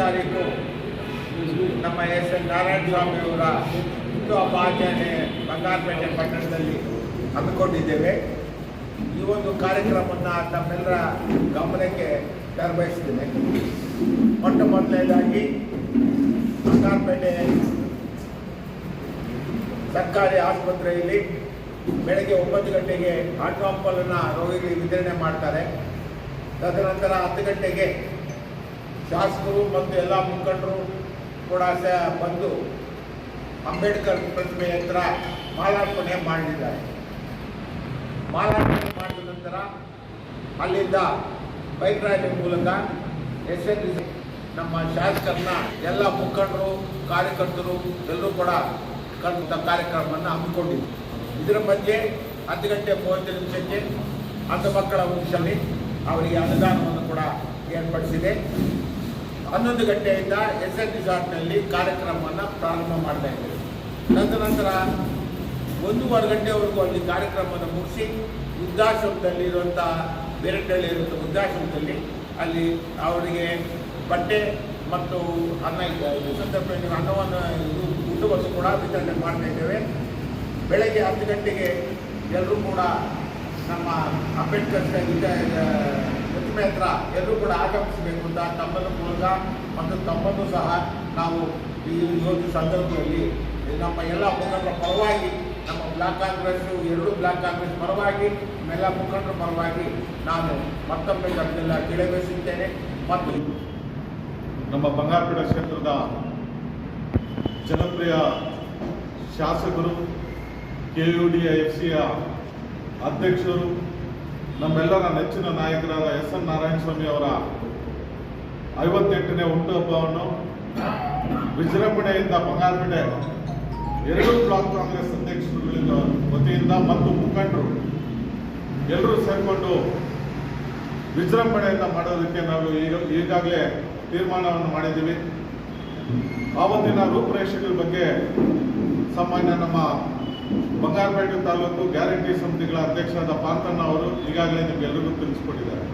ತಾರೀಕು ನಮ್ಮ S N Narayana ಸ್ವಾಮಿ ಅವರ ಹುಟ್ಟು ಹಬ್ಬ ಆಚರಣೆ ಬಂಗಾರಪೇಟೆ ಪಟ್ಟಣದಲ್ಲಿ ಹಮ್ಮಿಕೊಂಡಿದ್ದೇವೆ. ಈ ಒಂದು ಕಾರ್ಯಕ್ರಮವನ್ನು ತಮ್ಮೆಲ್ಲರ ಗಮನಕ್ಕೆ ತರಬಯಸ್ತೇನೆ ಮೊಟ್ಟ ಮೊದಲನೇದಾಗಿ ಬಂಗಾರಪೇಟೆ ಸರ್ಕಾರಿ ಆಸ್ಪತ್ರೆಯಲ್ಲಿ ಬೆಳಗ್ಗೆ ಒಂಬತ್ತು ಗಂಟೆಗೆ ಆಟೋಪಲನ್ನು ರೋಗಿಗಳಿಗೆ ವಿತರಣೆ ಮಾಡ್ತಾರೆ. ತದನಂತರ ಹತ್ತು ಗಂಟೆಗೆ ಶಾಸಕರು ಮತ್ತು ಎಲ್ಲ ಮುಖಂಡರು ಕೂಡ ಬಂದು ಅಂಬೇಡ್ಕರ್ ಪ್ರತಿಮೆ ಹತ್ರ ಮಾಲಾರ್ಪಣೆ ಮಾಡಿದ್ದಾರೆ. ಮಾಲಾರ್ಪಣೆ ಮಾಡಿದ ನಂತರ ಅಲ್ಲಿಂದ ಬೈಕ್ ರ್ಯಾಲಿ ಮೂಲಕ ಎಸ್ ಎನ್ ನಮ್ಮ ಶಾಸಕರನ್ನ ಎಲ್ಲ ಮುಖಂಡರು, ಕಾರ್ಯಕರ್ತರು ಎಲ್ಲರೂ ಕೂಡ ಕರೆದ ಕಾರ್ಯಕ್ರಮವನ್ನು ಹಮ್ಮಿಕೊಂಡಿದ್ವಿ ಇದರ ಮಧ್ಯೆ ಹತ್ತು ಗಂಟೆ ಮೂವತ್ತು ನಿಮಿಷಕ್ಕೆ ಅಂಧ ಮಕ್ಕಳ ಉಳಿಸಲಿ ಅವರಿಗೆ ಅನುದಾನವನ್ನು ಕೂಡ ಏರ್ಪಡಿಸಿದೆ. ಹನ್ನೊಂದು ಗಂಟೆಯಿಂದ ಎಸ್ ಎನ್ ರಿಸಾರ್ಟ್ನಲ್ಲಿ ಕಾರ್ಯಕ್ರಮವನ್ನು ಪ್ರಾರಂಭ ಮಾಡ್ತಾ ಇದ್ದೇವೆ. ತದನಂತರ ಒಂದೂವರೆ ಗಂಟೆವರೆಗೂ ಅಲ್ಲಿ ಕಾರ್ಯಕ್ರಮವನ್ನು ಮುಗಿಸಿ ವೃದ್ಧಾಶ್ರಮದಲ್ಲಿ ಇರುವಂಥ ಬೇರೆಟ್ಟಲ್ಲಿ ಇರುವಂಥ ವೃದ್ಧಾಶ್ರಮದಲ್ಲಿ ಅಲ್ಲಿ ಅವರಿಗೆ ಬಟ್ಟೆ ಮತ್ತು ಅನ್ನ ಸಂದರ್ಭದಲ್ಲಿ ಅನ್ನವನ್ನು ಇದು ಊಟವನ್ನು ಕೂಡ ವಿತರಣೆ ಮಾಡ್ತಾ ಇದ್ದೇವೆ. ಬೆಳಗ್ಗೆ ಹತ್ತು ಗಂಟೆಗೆ ಎಲ್ಲರೂ ಕೂಡ ನಮ್ಮ ಅಂಬೇಡ್ಕರ್ ಹತ್ರ ಎಲ್ಲರೂ ಕೂಡ ಆಗಮಿಸಬೇಕು ಅಂತ ತಮ್ಮನ್ನು ಮೂಲಕ ಮತ್ತು ತಮ್ಮನ್ನು ಸಹ ನಾವು ಈ ಒಂದು ಸಂದರ್ಭದಲ್ಲಿ ನಮ್ಮ ಎಲ್ಲ ಮುಖಂಡರ ಪರವಾಗಿ, ನಮ್ಮ ಬ್ಲಾಕ್ ಕಾಂಗ್ರೆಸ್, ಎರಡು ಬ್ಲಾಕ್ ಕಾಂಗ್ರೆಸ್ ಪರವಾಗಿ, ನಮ್ಮೆಲ್ಲ ಮುಖಂಡರ ಪರವಾಗಿ ನಾನು ಮತ್ತೊಮ್ಮೆ ತಮ್ಮೆಲ್ಲ ತಿಳಿಬಯಸುತ್ತೇನೆ ಮತ್ತು ನಮ್ಮ ಬಂಗಾರಪೇಟೆ ಕ್ಷೇತ್ರದ ಜನಪ್ರಿಯ ಶಾಸಕರು ಕೆ ಯು ಡಿ ಎಫ್ ಸಿಯ ಅಧ್ಯಕ್ಷರು ನಮ್ಮೆಲ್ಲರ ನೆಚ್ಚಿನ ನಾಯಕರಾದ ಎಸ್ ಎನ್ ನಾರಾಯಣಸ್ವಾಮಿ ಅವರ ಐವತ್ತೆಂಟನೇ ಹುಟ್ಟುಹಬ್ಬವನ್ನು ವಿಜೃಂಭಣೆಯಿಂದ ಬಂಗಾರಪೇಟೆ ಎರಡು ಬ್ಲಾಕ್ ಕಾಂಗ್ರೆಸ್ ಅಧ್ಯಕ್ಷರುಗಳಿಂದ ವತಿಯಿಂದ ಮತ್ತು ಮುಖಂಡರು ಎಲ್ಲರೂ ಸೇರಿಕೊಂಡು ವಿಜೃಂಭಣೆಯಿಂದ ಮಾಡೋದಕ್ಕೆ ನಾವು ಈಗ ಈಗಾಗಲೇ ತೀರ್ಮಾನವನ್ನು ಮಾಡಿದ್ದೀವಿ. ಆವತ್ತಿನ ರೂಪುರೇಷೆಗಳ ಬಗ್ಗೆ ಸಾಮಾನ್ಯ ನಮ್ಮ ಬಂಗಾರಪೇಟೆ ತಾಲೂಕು ಗ್ಯಾರಂಟಿ ಸಮಿತಿಗಳ ಅಧ್ಯಕ್ಷರಾದ ಪಾಂತಣ್ಣ ಅವರು ಈಗಾಗಲೇ ನಿಮಗೆಲ್ಲರಿಗೂ ತಿಳಿಸ್ಕೊಟ್ಟಿದ್ದಾರೆ.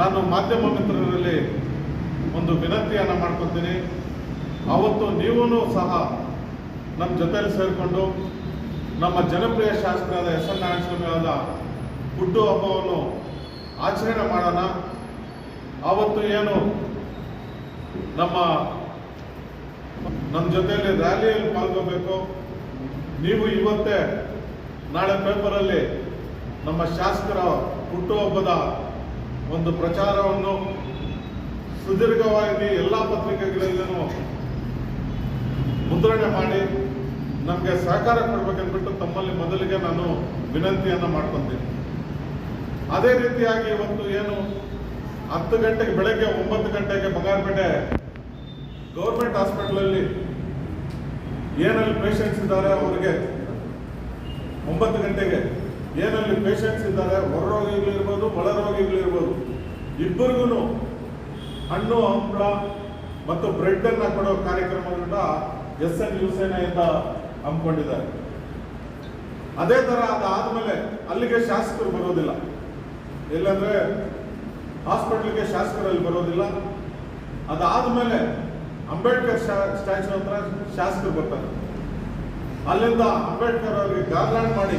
ನಾನು ಮಾಧ್ಯಮ ಮಿತ್ರರಲ್ಲಿ ಒಂದು ವಿನಂತಿಯನ್ನು ಮಾಡ್ಕೊತೀನಿ ಅವತ್ತು ನೀವೂ ಸಹ ನಮ್ಮ ಜೊತೆಯಲ್ಲಿ ಸೇರಿಕೊಂಡು ನಮ್ಮ ಜನಪ್ರಿಯ ಶಾಸಕರಾದ ಎಸ್ ಎನ್ ನಾರಾಯಣಸ್ವಾಮಿ ಅವರ ಹುಟ್ಟು ಹಬ್ಬವನ್ನು ಆಚರಣೆ ಮಾಡೋಣ. ಆವತ್ತು ಏನು ನಮ್ಮ ನಮ್ಮ ಜೊತೆಯಲ್ಲಿ ರ್ಯಾಲಿಯಲ್ಲಿ ಪಾಲ್ಗೋಬೇಕು ನೀವು ಇವತ್ತೇ ನಾಳೆ ಪೇಪರಲ್ಲಿ ನಮ್ಮ ಶಾಸಕರ ಹುಟ್ಟುಹಬ್ಬದ ಒಂದು ಪ್ರಚಾರವನ್ನು ಸುದೀರ್ಘವಾಗಿ ಎಲ್ಲ ಪತ್ರಿಕೆಗಳಲ್ಲೂ ಮುದ್ರಣೆ ಮಾಡಿ ನಮಗೆ ಸಹಕಾರ ಕೊಡ್ಬೇಕಂದ್ಬಿಟ್ಟು ತಮ್ಮಲ್ಲಿ ಮೊದಲಿಗೆ ನಾನು ವಿನಂತಿಯನ್ನು ಮಾಡ್ಕೊತೀನಿ. ಅದೇ ರೀತಿಯಾಗಿ ಇವತ್ತು ಏನು ಹತ್ತು ಗಂಟೆಗೆ ಬೆಳಗ್ಗೆ ಒಂಬತ್ತು ಗಂಟೆಗೆ ಬಂಗಾರಪೇಟೆ ಗೌರ್ಮೆಂಟ್ ಹಾಸ್ಪಿಟಲಲ್ಲಿ ಏನಲ್ಲಿ ಪೇಷಂಟ್ಸ್ ಇದ್ದಾರೆ ಅವರಿಗೆ ಒಂಬತ್ತು ಗಂಟೆಗೆ. ಏನಲ್ಲಿ ಪೇಷಂಟ್ಸ್ ಇದ್ದಾರೆ, ಹೊರ ರೋಗಿಗಳಿರ್ಬೋದು ಒಳ ರೋಗಿಗಳಿರ್ಬೋದು. ಇಬ್ಬರಿಗೂ ಹಣ್ಣು ಹಂಪಳ ಮತ್ತು ಬ್ರೆಡ್ ಅನ್ನ ಕೊಡೋ ಕಾರ್ಯಕ್ರಮದಿಂದ ಎಸ್ ಎನ್ ಯುವಸೇನೆಯಿಂದ ಹಮ್ಮಿಕೊಂಡಿದ್ದಾರೆ. ಅದೇ ತರ ಅದಾದ್ಮೇಲೆ ಅಲ್ಲಿಗೆ ಶಾಸಕರು ಬರೋದಿಲ್ಲ. ಇಲ್ಲಂದ್ರೆ ಹಾಸ್ಪಿಟ್ಲಿಗೆ ಶಾಸಕರಲ್ಲಿ ಬರೋದಿಲ್ಲ. ಅದಾದ್ಮೇಲೆ ಅಂಬೇಡ್ಕರ್ ಸ್ಟ್ಯಾಚು ಹತ್ರ ಶಾಸಕರು ಬರ್ತಾರೆ. ಅಲ್ಲಿಂದ ಅಂಬೇಡ್ಕರ್ ಅವರಿಗೆ ಗಾರ್ಲ್ಯಾಂಡ್ ಮಾಡಿ.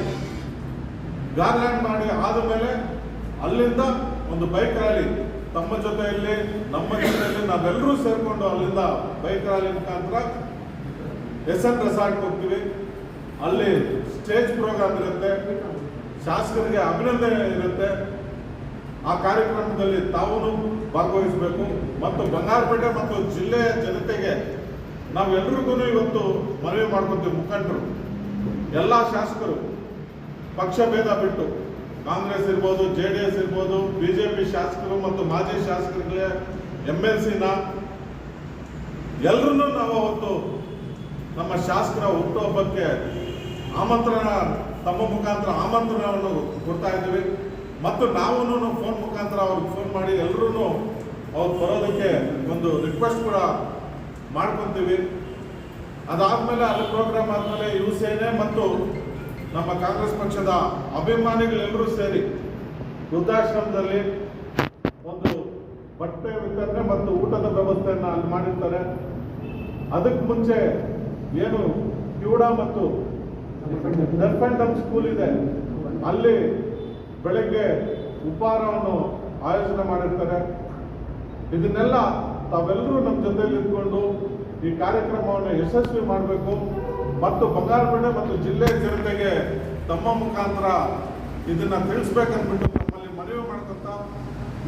ಗಾರ್ಲ್ಯಾಂಡ್ ಮಾಡಿ ಆದಮೇಲೆ ಅಲ್ಲಿಂದ ಒಂದು ಬೈಕ್ ರ್ಯಾಲಿ. ತಮ್ಮ ಜೊತೆಯಲ್ಲಿ, ನಮ್ಮ ಜೊತೆಯಲ್ಲಿ ನಾವೆಲ್ಲರೂ ಸೇರಿಕೊಂಡು ಅಲ್ಲಿಂದ ಬೈಕ್ ರ್ಯಾಲಿ ಮುಖಾಂತರ ಎಸ್ ಎನ್ ರೆಸಾರ್ಟ್ ಹೋಗ್ತೀವಿ. ಅಲ್ಲಿ ಸ್ಟೇಜ್ ಪ್ರೋಗ್ರಾಮ್ ಇರುತ್ತೆ. ಶಾಸಕರಿಗೆ ಅಭಿನಂದನೆ ಇರುತ್ತೆ. ಆ ಕಾರ್ಯಕ್ರಮದಲ್ಲಿ ತಾವು ಭಾಗವಹಿಸಬೇಕು ಮತ್ತು ಬಂಗಾರಪೇಟೆ ಮತ್ತು ಜಿಲ್ಲೆಯ ಜನತೆಗೆ ನಾವೆಲ್ಲರಿಗೂ ಇವತ್ತು ಮನವಿ ಮಾಡ್ಕೊತೀವಿ ಮುಖಂಡರು. ಎಲ್ಲ ಶಾಸಕರು ಪಕ್ಷ ಭೇದ ಬಿಟ್ಟು ಕಾಂಗ್ರೆಸ್ ಇರ್ಬೋದು, ಜೆ ಡಿ ಎಸ್ ಇರ್ಬೋದು, ಬಿ ಜೆ ಪಿ ಶಾಸಕರು ಮತ್ತು ಮಾಜಿ ಶಾಸಕರುಗಳೇ ಎಂ ಎಲ್ ಸಿನ ಎಲ್ಲರನ್ನೂ ನಾವು ಅವತ್ತು ನಮ್ಮ ಶಾಸಕರ ಹುಟ್ಟುಹಬ್ಬಕ್ಕೆ ಆಮಂತ್ರಣ, ತಮ್ಮ ಮುಖಾಂತರ ಆಮಂತ್ರಣವನ್ನು ಕೊಡ್ತಾ ಇದ್ದೀವಿ. ಮತ್ತು ನಾವು ಫೋನ್ ಮುಖಾಂತರ ಅವ್ರಿಗೆ ಫೋನ್ ಮಾಡಿ ಎಲ್ಲರೂ ಅವ್ರು ಬರೋದಕ್ಕೆ ಒಂದು ರಿಕ್ವೆಸ್ಟ್ ಕೂಡ ಮಾಡ್ಕೊತೀವಿ. ಅದಾದಮೇಲೆ ಅಲ್ಲಿ ಪ್ರೋಗ್ರಾಮ್ ಆದಮೇಲೆ ಯುವ ಸೇನೆ ಮತ್ತು ನಮ್ಮ ಕಾಂಗ್ರೆಸ್ ಪಕ್ಷದ ಅಭಿಮಾನಿಗಳೆಲ್ಲರೂ ಸೇರಿ ವೃದ್ಧಾಶ್ರಮದಲ್ಲಿ ಒಂದು ಬಟ್ಟೆ ವಿತರಣೆ ಮತ್ತು ಊಟದ ವ್ಯವಸ್ಥೆಯನ್ನು ಅಲ್ಲಿ ಮಾಡಿರ್ತಾರೆ. ಅದಕ್ಕೆ ಮುಂಚೆ ಏನು ಕ್ಯೂಡಾ ಮತ್ತು ಸ್ಕೂಲ್ ಇದೆ. ಅಲ್ಲಿ ಬೆಳಗ್ಗೆ ಉಪಹಾರವನ್ನು ಆಯೋಜನೆ ಮಾಡಿರ್ತಾರೆ. ಇದನ್ನೆಲ್ಲ ತಾವೆಲ್ಲರೂ ನಮ್ಮ ಜೊತೆಯಲ್ಲಿ ಇದ್ಕೊಂಡು ಈ ಕಾರ್ಯಕ್ರಮವನ್ನು ಯಶಸ್ವಿ ಮಾಡಬೇಕು. ಮತ್ತು ಬಂಗಾರಪೇಟೆ ಮತ್ತು ಜಿಲ್ಲೆಯ ಜನತೆಗೆ ತಮ್ಮ ಮುಖಾಂತರ ಇದನ್ನ ತಿಳಿಸ್ಬೇಕನ್ಬಿಟ್ಟು ನಮ್ಮಲ್ಲಿ ಮನವಿ ಮಾಡ್ಕೊಂತ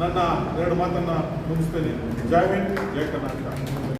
ನನ್ನ ಎರಡು ಮಾತನ್ನು ಮುಗಿಸ್ತೇನೆ. ಜೈ ಹಿಂದ್ ಕರ್ನಾಟಕ.